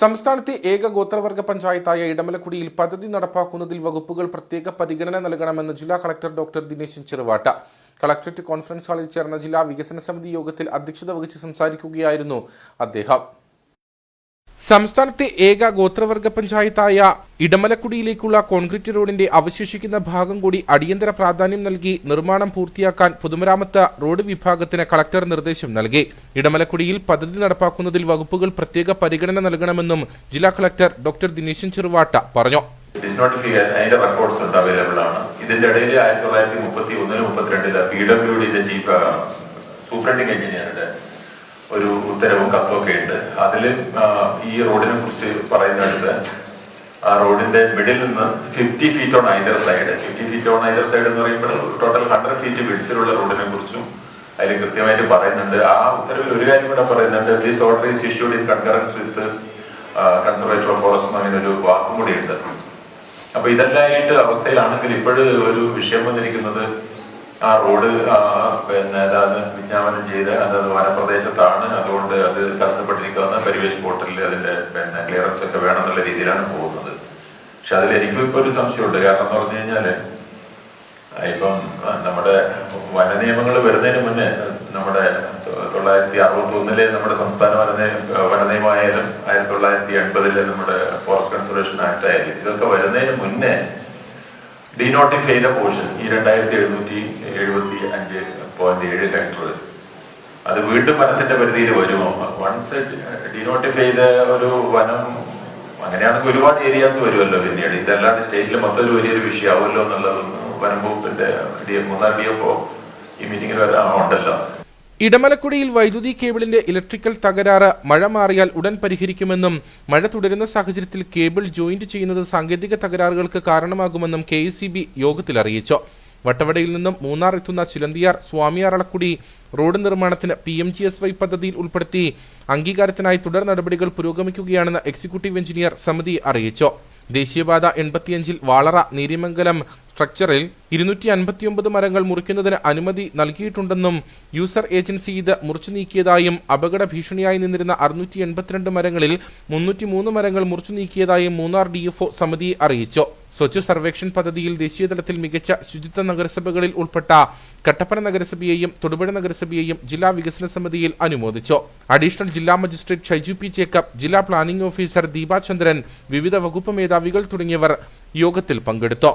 സംസ്ഥാനത്തെ ഏക ഗോത്രവർഗ പഞ്ചായത്തായ ഇടമലക്കുടിയിൽ പദ്ധതി നടപ്പാക്കുന്നതിൽ വകുപ്പുകൾ പ്രത്യേക പരിഗണന നൽകണമെന്ന് ജില്ലാ collector doctor Dineshan Cheruvatta. Collectorate conference ഹാളിൽ ചേർന്ന ജില്ലാ വികസന സമിതി യോഗത്തിൽ അധ്യക്ഷത വഹിച്ച് സംസാരിക്കുകയായിരുന്നു അദ്ദേഹം. സംസ്ഥാനത്തെ ഏക ഗോത്രവർഗ പഞ്ചായത്തായ ഇടമലക്കുടിയിലേക്കുള്ള കോൺക്രീറ്റ് റോഡിന്റെ അവശേഷിക്കുന്ന ഭാഗം കൂടി അടിയന്തര പ്രാധാന്യം നൽകി നിർമ്മാണം പൂർത്തിയാക്കാൻ പൊതുമരാമത്ത് റോഡ് വിഭാഗത്തിന് കളക്ടർ നിർദ്ദേശം നൽകി. ഇടമലക്കുടിയിൽ പദ്ധതി നടപ്പാക്കുന്നതിൽ വകുപ്പുകൾ പ്രത്യേക പരിഗണന നൽകണമെന്നും ജില്ലാ കളക്ടർ ഡോക്ടർ ദിനേശൻ ചെറുവാട്ട പറഞ്ഞു. ഇതിന്റെ ഇടയിൽ ആയിരത്തി തൊള്ളായിരത്തി മുപ്പത്തി ഒന്നിന് മുപ്പത്തിരണ്ടിൽ പി ഡബ്ല്യു ഡിന്റെ ചീഫ് സൂപ്രണ്ടിംഗ് എഞ്ചിനീയറുടെ ഒരു ഉത്തരവും കത്തൊക്കെ ഉണ്ട്. അതിൽ ഈ റോഡിനെ കുറിച്ച് പറയുന്നിടത്ത് ആ റോഡിന്റെ മിഡിൽ നിന്ന് fifty feet on either side fifty feet on either side എന്ന് പറയുമ്പോൾ ടോട്ടൽ ഹൺഡ്രഡ് ഫീറ്റ് വിടുത്തിലുള്ള റോഡിനെ കുറിച്ചും അതിൽ കൃത്യമായിട്ട് പറയുന്നുണ്ട്. ആ ഉത്തരവിൽ ഒരു കാര്യം കൂടെ പറയുന്നുണ്ട്. This order is issued in concurrence with conservator of forest അങ്ങനെ ഒരു വാക്കും കൂടി ഉണ്ട് അപ്പൊ ഇതെല്ലാമായിട്ട് അവസ്ഥയിലാണെങ്കിൽ ഇപ്പോഴും ഒരു വിഷയം വന്നിരിക്കുന്നത് ആ റോഡ് പിന്നെ വിജ്ഞാപനം ചെയ്ത് അത് വനപ്രദേശത്താണ്. അതുകൊണ്ട് അത് തടസ്സപ്പെട്ടിരിക്കുന്ന പരിവേഷ് പോർട്ടലിൽ അതിന്റെ പിന്നെ ക്ലിയറൻസ് ഒക്കെ വേണമെന്നുള്ള രീതിയിലാണ് പോകുന്നത്. പക്ഷെ അതിൽ എനിക്കും ഇപ്പൊ ഒരു സംശയമുണ്ട്. കാരണം എന്ന് പറഞ്ഞു കഴിഞ്ഞാൽ ഇപ്പം നമ്മുടെ വന നിയമങ്ങൾ വരുന്നതിന് മുന്നേ നമ്മുടെ തൊള്ളായിരത്തി അറുപത്തി ഒന്നിലെ നമ്മുടെ സംസ്ഥാന വന വന നിയമമായാലും ആയിരത്തി തൊള്ളായിരത്തി എൺപതിലെ നമ്മുടെ ഫോറസ്റ്റ് കൺസർവേഷൻ ആക്ട് ആയാലും ഇതൊക്കെ വരുന്നതിന് മുന്നേ ഡീനോട്ടിഫൈ ചെയ്ത പോർഷൻ ഈ രണ്ടായിരത്തി എഴുന്നൂറ്റി എഴുപത്തി അഞ്ച് പോയിന്റ് ഏഴ് ഹെക്ടർ അത് വീണ്ടും വനത്തിന്റെ പരിധിയിൽ വരുമോ വൺസ് ഡിനോട്ടിഫൈ ചെയ്ത ഒരു വനം അങ്ങനെയാണെങ്കിൽ ഒരുപാട് ഏരിയാസ് വരുമല്ലോ പിന്നീട്. ഇതല്ലാണ്ട് സ്റ്റേറ്റിൽ മൊത്തം ഒരു വലിയൊരു വിഷയമാവുമല്ലോ എന്നുള്ളതൊന്നും വനം വകുപ്പിന്റെ ഡി മൂന്നാം ഡി എഫ് ഈ മീറ്റിംഗിൽ ഉണ്ടല്ലോ. ഇടമലക്കുടിയിൽ വൈദ്യുതി കേബിളിന്റെ ഇലക്ട്രിക്കൽ തകരാറ് മഴ മാറിയാൽ ഉടൻ പരിഹരിക്കുമെന്നും മഴ തുടരുന്ന സാഹചര്യത്തിൽ കേബിൾ ജോയിന്റ് ചെയ്യുന്നത് സാങ്കേതിക തകരാറുകൾക്ക് കാരണമാകുമെന്നും കെ യോഗത്തിൽ അറിയിച്ചു. വട്ടവടയിൽ നിന്നും മൂന്നാർ എത്തുന്ന ചിലന്തിയാർ സ്വാമിയാറളക്കുടി റോഡ് നിർമ്മാണത്തിന് P M G S Y പദ്ധതിയിൽ ഉൾപ്പെടുത്തി അംഗീകാരത്തിനായി തുടർ നടപടികൾ പുരോഗമിക്കുകയാണെന്ന് എക്സിക്യൂട്ടീവ് എഞ്ചിനീയർ സമിതി അറിയിച്ചു. ദേശീയപാത എൺപത്തിയഞ്ചിൽ വാളറ നീരിമംഗലം സ്ട്രക്ചറിൽ ഇരുന്നൂറ്റി അൻപത്തിയൊമ്പത് മരങ്ങൾ മുറിക്കുന്നതിന് അനുമതി നൽകിയിട്ടുണ്ടെന്നും യൂസർ ഏജൻസി ഇത് മുറിച്ചു നീക്കിയതായും അപകട ഭീഷണിയായി നിന്നിരുന്ന അറുന്നൂറ്റി എൺപത്തിരണ്ട് മരങ്ങളിൽ മുന്നൂറ്റിമൂന്ന് മരങ്ങൾ മുറിച്ചു നീക്കിയതായും മൂന്നാർ ഡിഎഫ്ഒ സമിതി അറിയിച്ചു. സ്വച്ഛ് സർവേക്ഷൻ പദ്ധതിയിൽ ദേശീയതലത്തിൽ മികച്ച ശുചിത്വ നഗരസഭകളിൽ ഉൾപ്പെട്ട കട്ടപ്പന നഗരസഭയെയും തൊടുപുഴ നഗരസഭയെയും ജില്ലാ വികസന സമിതിയിൽ അനുമോദിച്ചു. അഡീഷണൽ ജില്ലാ മജിസ്ട്രേറ്റ് ഷൈജു പി ജേക്കബ് ജില്ലാ പ്ലാനിംഗ് ഓഫീസർ ദീപാചന്ദ്രൻ വിവിധ വകുപ്പ് മേധാവികൾ തുടങ്ങിയവർ യോഗത്തിൽ പങ്കെടുത്തു.